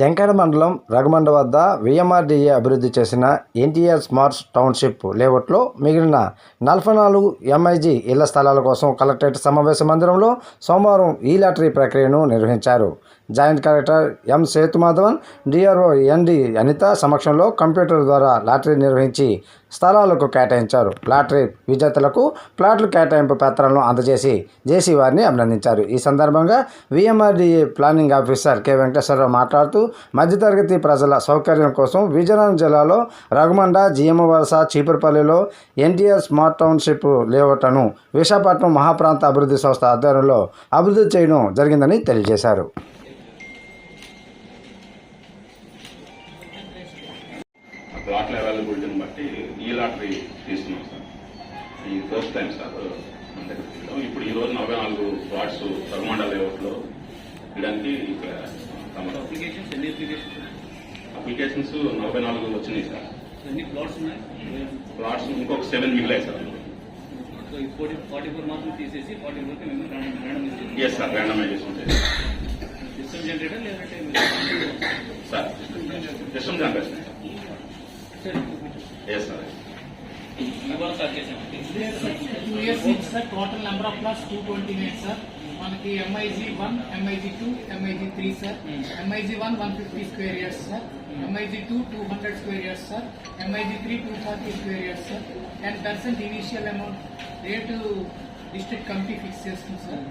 డెంకడ మండలం రగమండ వద్ద విఎంఆర్డీఏ అభివృద్ధి చేసిన ఎన్టీఆర్ స్మార్ట్ టౌన్షిప్ లేఅవుట్లో మిగిలిన నలభై నాలుగు ఎంఐజీ ఇళ్ళ స్థలాల కోసం కలెక్టరేట్ సమావేశ మందిరంలో సోమవారం ఈ లాటరీ ప్రక్రియను నిర్వహించారు. Joint collector M Sethumadhavan DRO N D సమక్షంలో కంప్యూటర్ ద్వారా లాటరీ నిర్వహించి స్థలాలకు కేటాయించారు. లాటరీ విజేతలకు ప్లాట్లు కేటాయింపు పత్రాలను అందజేసి జేసీ వారిని అభినందించారు. ఈ సందర్భంగా VMRDA planning officer K. Venkateswararao మాట్లాడుతూ మధ్యతరగతి ప్రజల సౌకర్యం కోసం విజయనగరం జిల్లాలో రఘుమండ జియమవలస చీపురుపల్లిలో ఎన్టీఆర్ స్మార్ట్ టౌన్షిప్ లేఅవుట్ను విశాఖపట్నం మహాప్రాంత అభివృద్ధి సంస్థ ఆధ్వర్యంలో అభివృద్ధి చేయడం జరిగిందని తెలియజేశారు. ఆ ప్లాట్ల అవైలబిలిటీని బట్టి ఈ లాటరీ తీసుకున్నాం సార్. ఈ ఫస్ట్ టైం సార్ మన దగ్గర తీయడం. ఇప్పుడు ఈ రోజు నలభై నాలుగు ప్లాట్స్ సగమండ లేఅవుట్లో తమరు అప్లికేషన్స్ ఎన్ని అప్లికేషన్స్ అప్లికేషన్స్ నలభై నాలుగు వచ్చినాయి సార్. ఎన్ని ప్లాట్స్ ఉన్నాయి? ప్లాట్స్ ఇంకొక సెవెన్ మిగిలాయి sir. So forty forty four మాత్రం తీసేసి ఫార్టీ ఫోర్కి మేము random yes sir randomization system generator లేదంటే సార్ సిస్టమ్ జనరేషన్ నుంచి sir total number of plots two twenty nine sir మనకి MIG one MIG two MIG three sir MIG one one fifty square yards sir MIG two two hundred square yards sir MIG three two forty square yards sir ten percent initial amount rate district committee fix చేస్తుంది sir